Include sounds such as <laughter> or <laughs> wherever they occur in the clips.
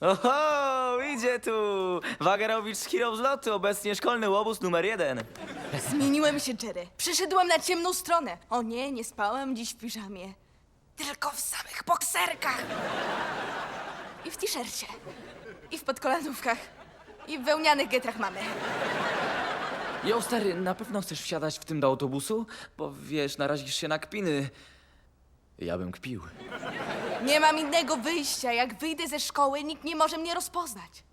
Oho, idzie tu! Wagerowicz z Hero z lotu, obecnie szkolny łobuz numer jeden. Zmieniłem się, Jerry. Przyszedłem na ciemną stronę. O nie, nie spałem dziś w piżamie. Tylko w samych bokserkach. I w t-shircie. I w podkolanówkach. I w wełnianych getrach mamy. Jo, stary, na pewno chcesz wsiadać w tym do autobusu? Bo wiesz, narazisz się na kpiny. Ja bym kpił. Nie mam innego wyjścia. Jak wyjdę ze szkoły, nikt nie może mnie rozpoznać.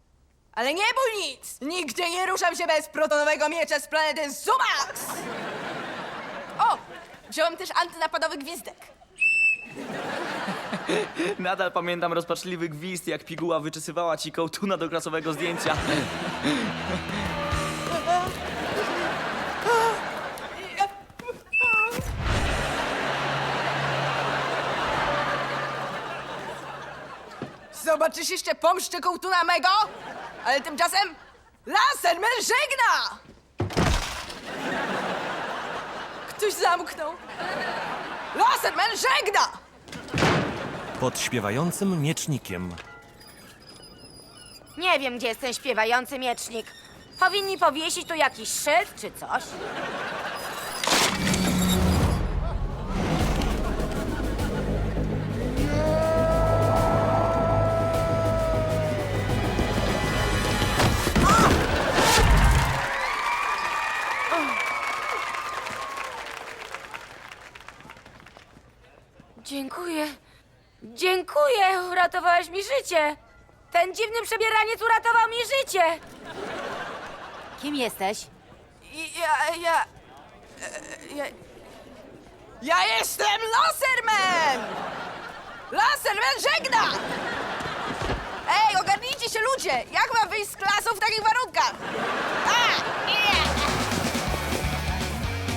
Ale nie bój nic! Nigdzie nie ruszam się bez protonowego miecza z planety Zumax! O! Wziąłem też antynapadowy gwizdek. <laughs> Nadal pamiętam rozpaczliwy gwizd, jak piguła wyczesywała ci kołtuna do klasowego zdjęcia. <laughs> Zobaczysz jeszcze pomszczę kołtuna mego? Ale tymczasem Laserman żegna! Ktoś zamknął. Laserman żegna! Pod śpiewającym miecznikiem. Nie wiem, gdzie jest ten śpiewający miecznik. Powinni powiesić tu jakiś szyld czy coś. Dziękuję. Dziękuję, uratowałeś mi życie. Ten dziwny przebieraniec uratował mi życie. Kim jesteś? Ja, ja, e, ja... Ja jestem Laserman! Laserman żegna! Ej, ogarnijcie się ludzie! Jak mam wyjść z klasy